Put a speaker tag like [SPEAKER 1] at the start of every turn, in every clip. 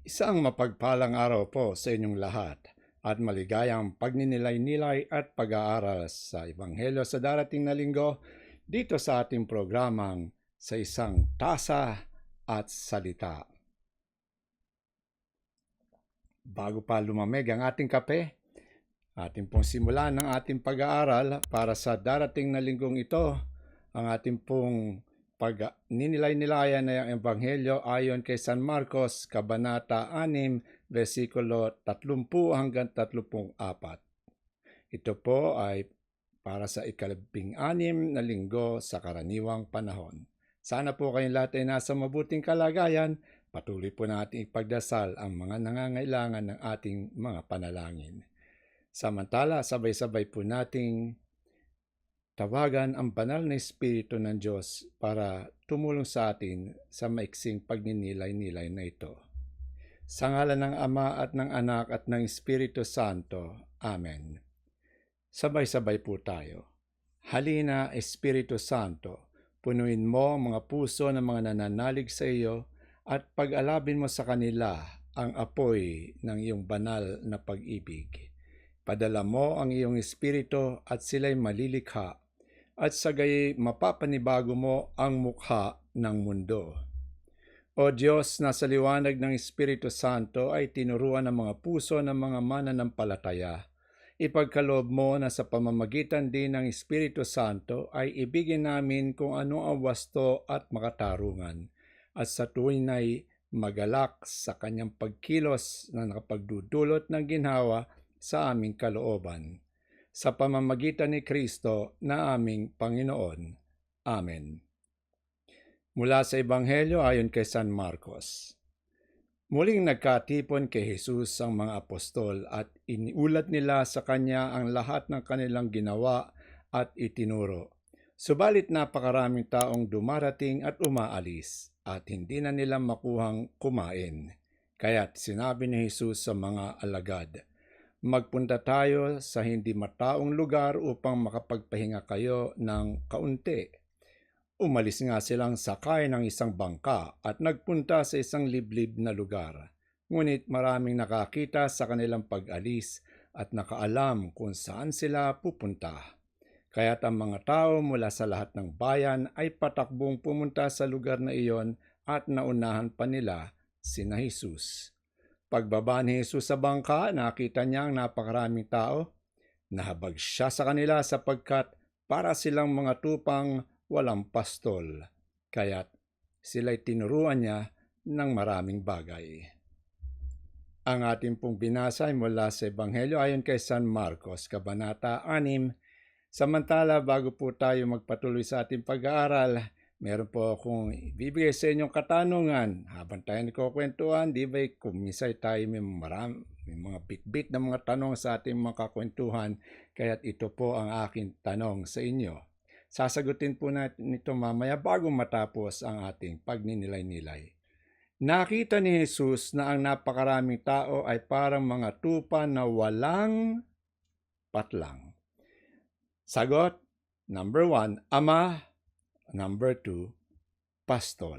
[SPEAKER 1] Isang mapagpalang araw po sa inyong lahat at maligayang pagninilay-nilay at pag-aaral sa Ebanghelyo sa darating na linggo dito sa ating programang sa isang tasa at salita. Bago pa lumamig ang ating kape, ating pong simulan ng ating pag-aaral para sa darating na linggong ito, ang ating pong pag ninilay-nilayan na ang Ebanghelyo ayon kay San Marcos, Kabanata 6, versikulo 30 hanggang 34. Ito po ay para sa ikalabing anim na linggo sa karaniwang panahon. Sana po kayong lahat ay nasa mabuting kalagayan. Patuloy po natin ipagdasal ang mga nangangailangan ng ating mga panalangin. Samantala, sabay-sabay po nating tawagan ang banal na Espiritu ng Diyos para tumulong sa atin sa maiksing pagninilay-nilay na ito. Sa ngalan ng Ama at ng Anak at ng Espiritu Santo. Amen. Sabay-sabay po tayo. Halina, Espiritu Santo, punuin mo ang mga puso ng mga nananalig sa iyo at pag-alabin mo sa kanila ang apoy ng iyong banal na pag-ibig. Padala mo ang iyong Espiritu at sila'y malilikha at sa gayi mapapanibago mo ang mukha ng mundo. O Diyos, na sa liwanag ng Espiritu Santo ay tinuruan ng mga puso ng mga mananampalataya. Ipagkaloob mo na sa pamamagitan din ng Espiritu Santo ay ibigin namin kung ano ang wasto at makatarungan at sa tuwinay magalak sa kanyang pagkilos na nakapagdudulot ng ginhawa sa aming kalooban sa pamamagitan ni Kristo na aming Panginoon. Amen. Mula sa Ebanghelyo ayon kay San Marcos. Muling nagkatipon kay Jesus ang mga apostol at iniulat nila sa kanya ang lahat ng kanilang ginawa at itinuro. Subalit napakaraming taong dumarating at umaalis at hindi na nila makuhang kumain. Kaya't sinabi ni Jesus sa mga alagad, magpunta tayo sa hindi mataong lugar upang makapagpahinga kayo ng kaunti. Umalis nga silang sakay ng isang bangka at nagpunta sa isang liblib na lugar. Ngunit maraming nakakita sa kanilang pag-alis at nakaalam kung saan sila pupunta. Kaya't ang mga tao mula sa lahat ng bayan ay patakbong pumunta sa lugar na iyon at naunahan pa nila sina Jesus. Pagbaba ni Jesus sa bangka, nakita niya ang napakaraming tao. Nahabag siya sa kanila sapagkat para silang mga tupang walang pastol. Kaya't sila'y tinuruan niya ng maraming bagay. Ang ating pong binasa ay mula sa Ebanghelyo ayon kay San Marcos, Kabanata 6. Samantala, bago po tayo magpatuloy sa ating pag-aaral, meron po akong ibibigay sa inyong katanungan. Habang tayo nagkukwentuhan, di ba kumisay tayo may, marami, may mga bit-bit na mga tanong sa ating mga kakwentuhan. Kaya ito po ang aking tanong sa inyo. Sasagutin po natin ito mamaya bago matapos ang ating pagninilay-nilay. Nakita ni Jesus na ang napakaraming tao ay parang mga tupa na walang patlang. Sagot, number one, Ama, Number two, pastol.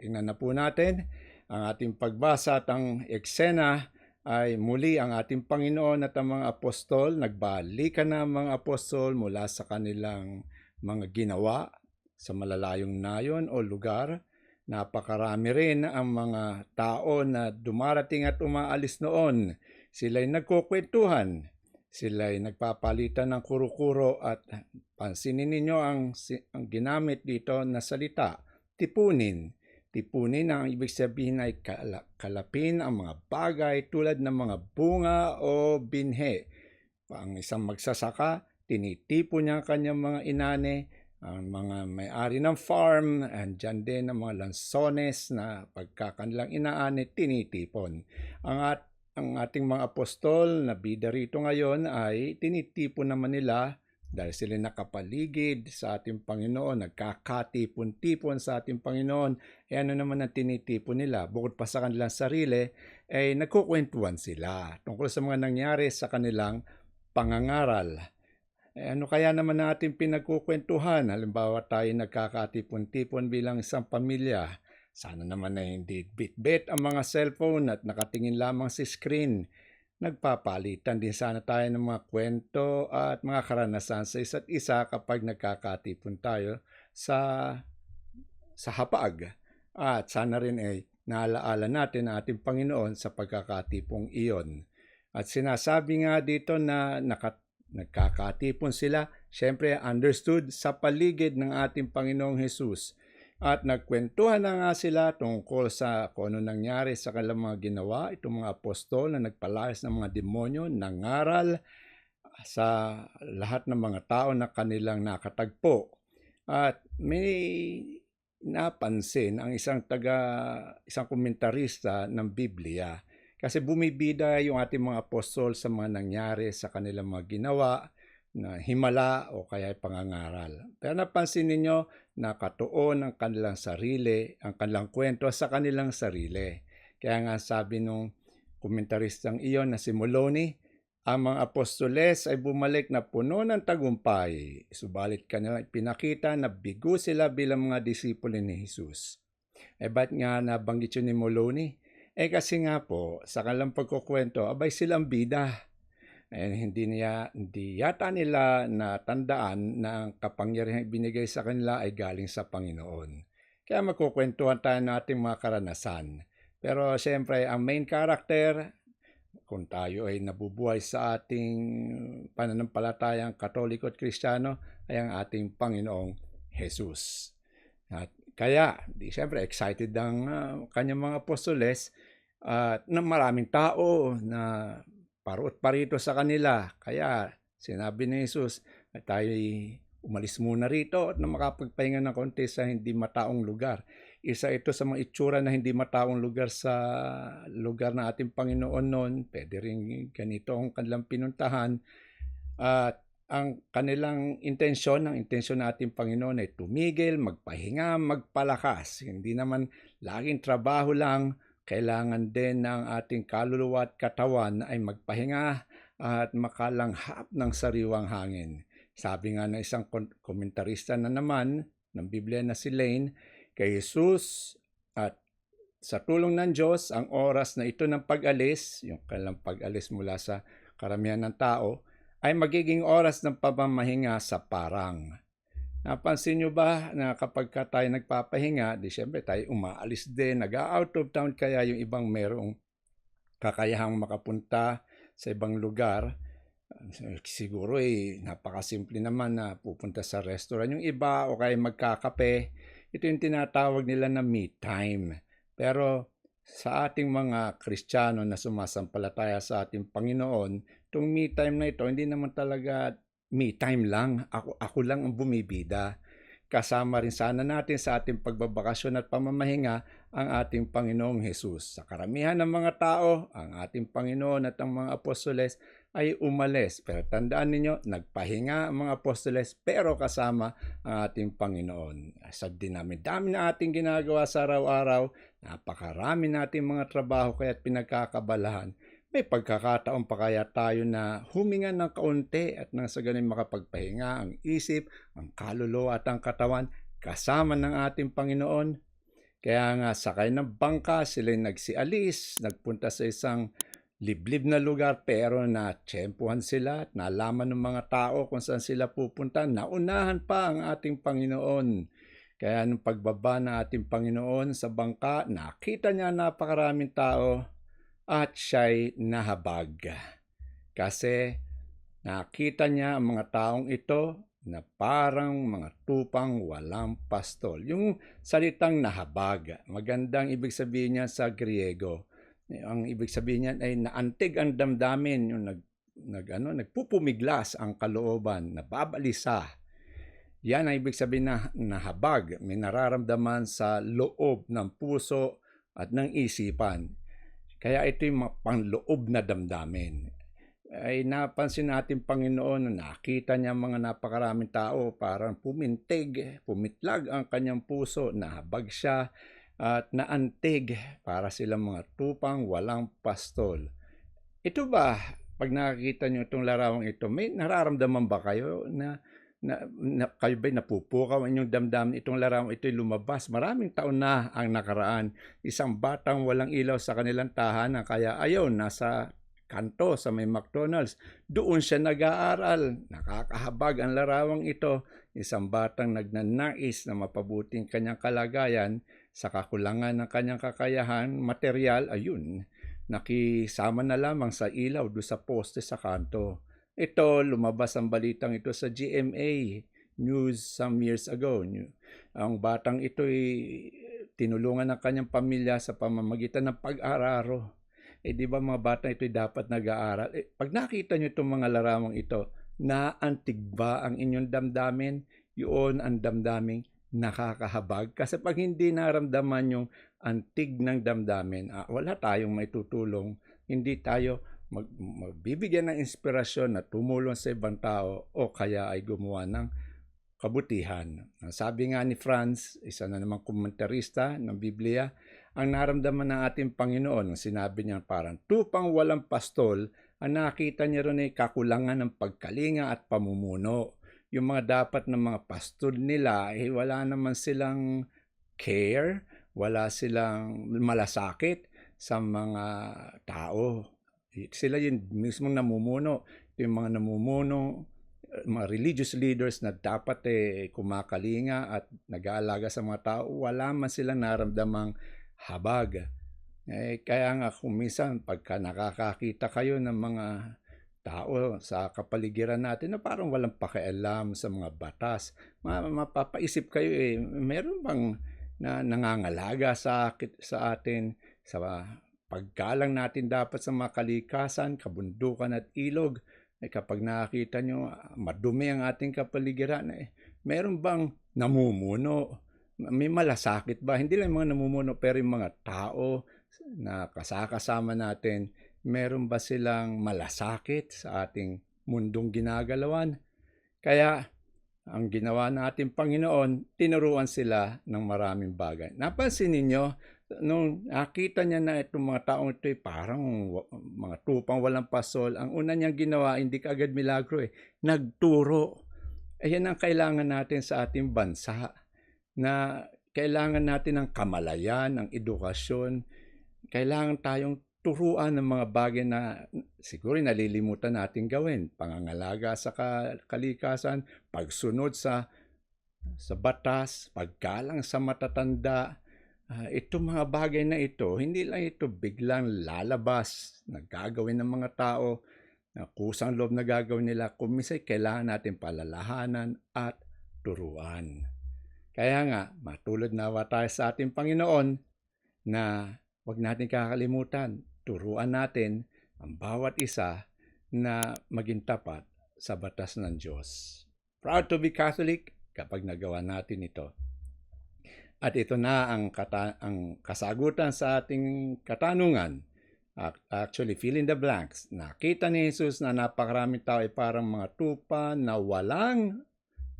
[SPEAKER 1] Tingnan na po natin ang ating pagbasa at ang eksena ay muli ang ating Panginoon at ang mga apostol. Nagbalikan na ang mga apostol mula sa kanilang mga ginawa sa malalayong nayon o lugar. Napakarami rin ang mga tao na dumarating at umaalis noon. Sila'y nagkukwentuhan sila ay nagpapalitan ng kuro-kuro at pansinin ninyo ang, ang ginamit dito na salita, tipunin. Tipunin ang ibig sabihin ay kalapin ang mga bagay tulad ng mga bunga o binhe. Ang isang magsasaka, tinitipo niya ang kanyang mga inane, ang mga may-ari ng farm, and dyan din ang mga lansones na pagkakanilang inaane, tinitipon. Ang at ang ating mga apostol na bida rito ngayon ay tinitipon naman nila dahil sila nakapaligid sa ating Panginoon, nagkakatipon-tipon sa ating Panginoon, e ano naman ang tinitipon nila? Bukod pa sa kanilang sarili, ay eh, nagkukwentuhan sila tungkol sa mga nangyari sa kanilang pangangaral. Eh, ano kaya naman natin pinagkukwentuhan? Halimbawa tayo nagkakatipon-tipon bilang isang pamilya Sana naman ay hindi bit-bit ang mga cellphone at nakatingin lamang sa screen. Nagpapalitan din sana tayo ng mga kwento at mga karanasan sa isa't isa kapag nagkakatipon tayo sa sa hapag. At sana rin ay naalaala natin ang ating Panginoon sa pagkakatipong iyon. At sinasabi nga dito na naka, nagkakatipon sila, syempre understood sa paligid ng ating Panginoong Jesus. At nagkwentuhan na nga sila tungkol sa kung ano nangyari sa kanilang mga ginawa, itong mga apostol na nagpalayas ng mga demonyo, nangaral sa lahat ng mga tao na kanilang nakatagpo. At may napansin ang isang taga isang komentarista ng Biblia kasi bumibida yung ating mga apostol sa mga nangyari sa kanilang mga ginawa na himala o kaya pangangaral. Pero napansin ninyo na katuon ang kanilang sarili, ang kanilang kwento sa kanilang sarili. Kaya nga sabi nung komentaristang iyon na si Moloney, ang mga apostoles ay bumalik na puno ng tagumpay, subalit kanilang pinakita na bigo sila bilang mga disipulo ni Jesus. Eh ba't nga nabanggit yun ni Moloney? Eh kasi nga po, sa kanilang pagkukwento, abay silang bida And hindi niya hindi yata nila natandaan na ang kapangyarihan binigay sa kanila ay galing sa Panginoon. Kaya magkukwentuhan tayo ng ating mga karanasan. Pero siyempre, ang main character, kung tayo ay nabubuhay sa ating pananampalatayang katoliko at kristyano, ay ang ating Panginoong Jesus. At kaya, di siyempre, excited ang uh, kanyang mga apostoles at uh, na maraming tao na parot parito sa kanila. Kaya sinabi ni Jesus na tayo umalis muna rito at na makapagpahinga ng konti sa hindi mataong lugar. Isa ito sa mga itsura na hindi mataong lugar sa lugar na ating Panginoon noon. Pwede rin ganito ang kanilang pinuntahan. At ang kanilang intensyon, ang intensyon ng ating Panginoon ay tumigil, magpahinga, magpalakas. Hindi naman laging trabaho lang, kailangan din ng ating kaluluwa at katawan ay magpahinga at makalanghap ng sariwang hangin. Sabi nga ng isang komentarista na naman ng Biblia na si Lane, kay Jesus at sa tulong ng Diyos, ang oras na ito ng pag-alis, yung kailang pag-alis mula sa karamihan ng tao, ay magiging oras ng pamamahinga sa parang. Napansin nyo ba na kapag ka tayo nagpapahinga, di syempre tayo umaalis din, nag-out of town kaya yung ibang merong kakayahang makapunta sa ibang lugar. Siguro eh, napakasimple naman na pupunta sa restaurant. Yung iba o kaya magkakape, ito yung tinatawag nila na me time. Pero sa ating mga Kristiyano na sumasampalataya sa ating Panginoon, itong me time na ito, hindi naman talaga me time lang. Ako, ako lang ang bumibida. Kasama rin sana natin sa ating pagbabakasyon at pamamahinga ang ating Panginoong Hesus. Sa karamihan ng mga tao, ang ating Panginoon at ang mga apostoles ay umalis. Pero tandaan ninyo, nagpahinga ang mga apostoles pero kasama ang ating Panginoon. Sa dinami-dami na ating ginagawa sa araw-araw, napakarami nating mga trabaho kaya't pinagkakabalahan may pagkakataon pa kaya tayo na huminga ng kaunti at nang sa ganun makapagpahinga ang isip, ang kaluluwa at ang katawan kasama ng ating Panginoon. Kaya nga sakay ng bangka sila nagsialis, nagpunta sa isang liblib na lugar pero na tsempuhan sila at nalaman ng mga tao kung saan sila pupunta. Naunahan pa ang ating Panginoon. Kaya nung pagbaba ng ating Panginoon sa bangka, nakita niya napakaraming tao at siya'y nahabag. Kasi nakita niya ang mga taong ito na parang mga tupang walang pastol. Yung salitang nahabag, magandang ibig sabihin niya sa Griego. Ang ibig sabihin niya ay naantig ang damdamin, yung nag, nag, ano, nagpupumiglas ang kalooban, nababalisa. Yan ang ibig sabihin na nahabag, may nararamdaman sa loob ng puso at ng isipan. Kaya ito yung pangloob na damdamin. Ay napansin natin Panginoon na nakita niya mga napakaraming tao parang pumintig, pumitlag ang kanyang puso, nahabag siya at naantig para silang mga tupang walang pastol. Ito ba, pag nakikita niyo itong larawang ito, may nararamdaman ba kayo na na, na kayo ba'y napupukaw ang inyong damdamin itong larawan ito'y lumabas. Maraming taon na ang nakaraan. Isang batang walang ilaw sa kanilang tahanan kaya ayon nasa kanto sa may McDonald's. Doon siya nag-aaral. Nakakahabag ang larawang ito. Isang batang nagnanais na mapabuting kanyang kalagayan sa kakulangan ng kanyang kakayahan, material, ayun, nakisama na lamang sa ilaw do sa poste sa kanto. Ito, lumabas ang balitang ito sa GMA news some years ago. Ang batang ito ay tinulungan ng kanyang pamilya sa pamamagitan ng pag-araro eh di ba mga bata ito dapat nag-aaral? Eh, pag nakita nyo itong mga larawang ito, naantig ba ang inyong damdamin? Yun ang damdaming nakakahabag. Kasi pag hindi naramdaman yung antig ng damdamin, ah, wala tayong may tutulong. Hindi tayo mag, magbibigyan ng inspirasyon na tumulong sa ibang tao o kaya ay gumawa ng kabutihan. Sabi nga ni Franz, isa na namang komentarista ng Biblia, ang naramdaman ng ating Panginoon, sinabi niya parang tupang walang pastol, ang nakita niya rin ay kakulangan ng pagkalinga at pamumuno. Yung mga dapat ng mga pastol nila, eh, wala naman silang care, wala silang malasakit sa mga tao. Sila yung mismong namumuno. Yung mga namumuno, mga religious leaders na dapat eh kumakalinga at nag-aalaga sa mga tao, wala man silang naramdamang habag. Eh, kaya nga kung minsan pagka nakakakita kayo ng mga tao sa kapaligiran natin na parang walang pakialam sa mga batas, mapapaisip kayo eh, meron bang na nangangalaga sa, sa atin sa paggalang natin dapat sa mga kalikasan, kabundukan at ilog, eh kapag nakakita nyo madumi ang ating kapaligiran, eh, meron bang namumuno may malasakit ba? Hindi lang mga namumuno, pero yung mga tao na kasakasama natin, meron ba silang malasakit sa ating mundong ginagalawan? Kaya, ang ginawa natin Panginoon, tinuruan sila ng maraming bagay. Napansin ninyo, nung nakita niya na itong mga taong ito ay parang mga tupang walang pasol, ang una niyang ginawa, hindi kaagad milagro eh, nagturo. Ayan ang kailangan natin sa ating bansa na kailangan natin ng kamalayan, ng edukasyon. Kailangan tayong turuan ng mga bagay na siguro nalilimutan natin gawin. Pangangalaga sa kalikasan, pagsunod sa sa batas, paggalang sa matatanda. Uh, itong mga bagay na ito, hindi lang ito biglang lalabas na gagawin ng mga tao, na kusang loob na gagawin nila, kumisay kailangan natin palalahanan at turuan. Kaya nga, matulad nawa tayo sa ating Panginoon na huwag natin kakalimutan, turuan natin ang bawat isa na maging tapat sa batas ng Diyos. Proud to be Catholic kapag nagawa natin ito. At ito na ang, kata- ang kasagutan sa ating katanungan. Actually, fill in the blanks. Nakita ni Jesus na napakaraming tao ay parang mga tupa na walang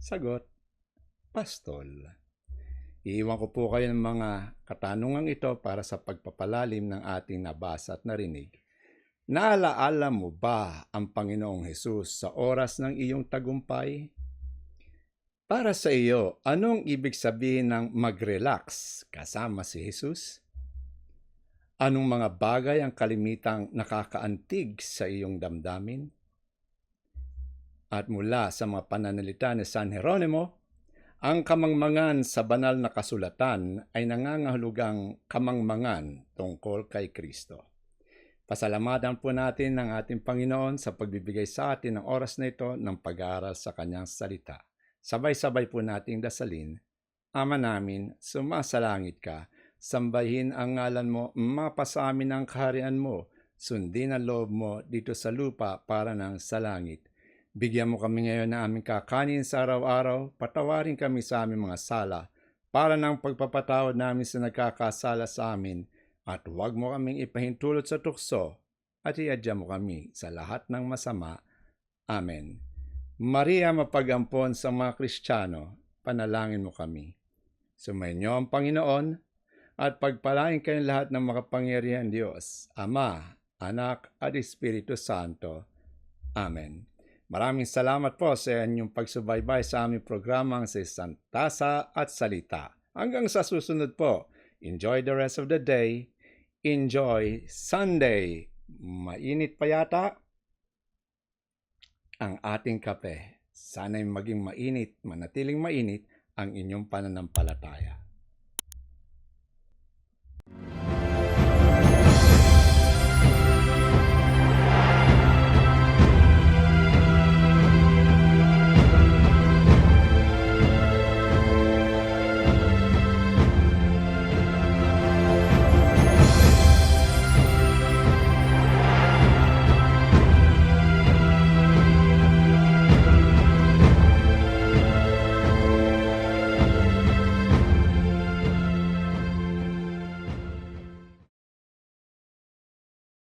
[SPEAKER 1] sagot pastol. Iiwan ko po kayo ng mga katanungang ito para sa pagpapalalim ng ating nabasa at narinig. Naalaala mo ba ang Panginoong Hesus sa oras ng iyong tagumpay? Para sa iyo, anong ibig sabihin ng mag-relax kasama si Jesus? Anong mga bagay ang kalimitang nakakaantig sa iyong damdamin? At mula sa mga pananalita ni San Jeronimo, ang kamangmangan sa banal na kasulatan ay nangangahulugang kamangmangan tungkol kay Kristo. Pasalamatan po natin ng ating Panginoon sa pagbibigay sa atin ng oras na ito ng pag-aaral sa kanyang salita. Sabay-sabay po nating dasalin. Ama namin, sumasalangit ka, sambahin ang ngalan mo, mapasamin ang kaharian mo, sundin ang loob mo dito sa lupa para ng sa langit. Bigyan mo kami ngayon na aming kakanin sa araw-araw, patawarin kami sa aming mga sala, para ng pagpapatawad namin sa nagkakasala sa amin, at huwag mo kaming ipahintulot sa tukso, at iadya mo kami sa lahat ng masama. Amen. Maria mapagampon sa mga Kristiyano, panalangin mo kami. Sumainyo ang Panginoon at pagpalain kayong lahat ng makapangyarihan Diyos, Ama, Anak at Espiritu Santo. Amen. Maraming salamat po sa inyong pagsubaybay sa aming programang sa Santasa at Salita. Hanggang sa susunod po, enjoy the rest of the day. Enjoy Sunday. Mainit pa yata? ang ating kape. Sana'y maging mainit, manatiling mainit ang inyong pananampalataya.